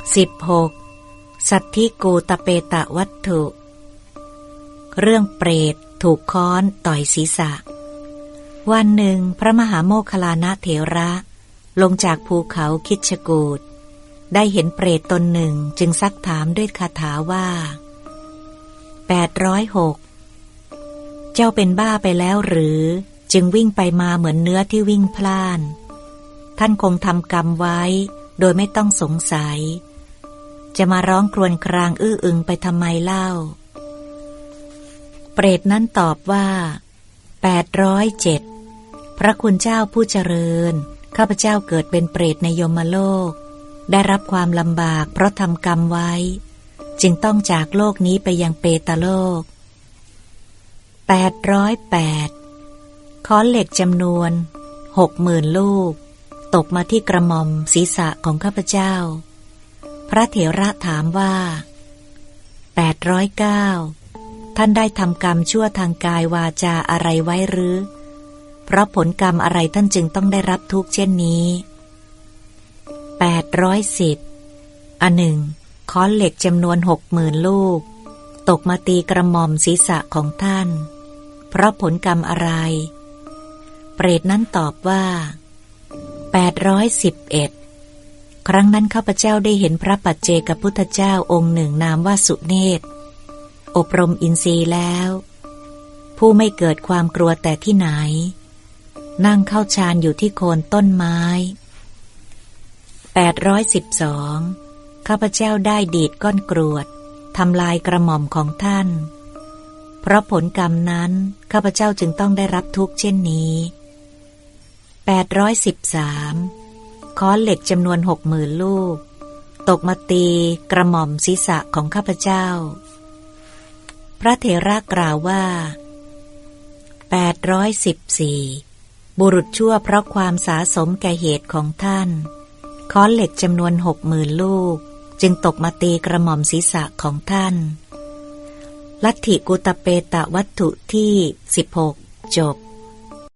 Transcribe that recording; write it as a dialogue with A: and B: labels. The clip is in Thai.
A: 16. สัตธิกูตะเปตะวัตถุ เรื่องเปรตถูกค้อนต่อยศีรษะ วันหนึ่งพระมหาโมคลานะเถระ ลงจากภูเขาคิชกูดได้เห็นเปรตตนหนึ่งจึงซักถามด้วยคาถาว่า 806 เจ้าเป็นบ้าไปแล้วหรือ จึงวิ่งไปมาเหมือนเนื้อที่วิ่งพล่าน ท่านคงทำกรรมไว้ โดยไม่ต้องสงสัย จะมาร้องครวญครางอื้ออึงไปทำไมเล่า เปรตนั้นตอบว่า 807 พระคุณเจ้าผู้เจริญ ข้าพเจ้าเกิดเป็นเปรตในยมโลก ได้รับความลำบากเพราะทำกรรมไว้ จึงต้องจากโลกนี้ไปยังเปตโลก 808 ค้อนเหล็กจำนวนหกหมื่นลูก ตกมาที่กระหม่อมศีรษะของข้าพเจ้า พระเถระถามว่า809ท่านได้ทำกรรมชั่วทางกายวาจาอะไรไว้หรือ เพราะผลกรรมอะไรท่านจึงต้องได้รับทุกข์เช่นนี้810อันหนึ่งค้อนเหล็กจำนวนหกหมื่นลูก ตกมาตีกระหม่อมศีรษะของท่าน เพราะผลกรรมอะไร เปรตนั้นตอบว่า 811 ครั้งนั้นข้าพเจ้าได้เห็นพระปัจเจกพุทธเจ้าองค์หนึ่งนามว่าสุเนศอบรมอินทรีย์แล้ว ผู้ไม่เกิดความกลัวแต่ที่ไหน นั่งเข้าฌานอยู่ที่โคนต้นไม้ 812 ข้าพเจ้าได้ดีดก้อนกรวดทำลายกระหม่อมของท่าน เพราะผลกรรมนั้น ข้าพเจ้าจึงต้องได้รับทุกข์เช่นนี้ 813ค้อนเหล็กจำนวนหกหมื่นลูก ตกมาตีกระหม่อมศีรษะของข้าพเจ้า พระเถระกล่าวว่า 814 บุรุษชั่วเพราะความสาสมแก่เหตุของท่านค้อนเหล็กจำนวนหกหมื่นลูก จึงตกมาตีกระหม่อมศีรษะของท่าน ลัทธิกุตเปตะวัตถุที่ 16 จบ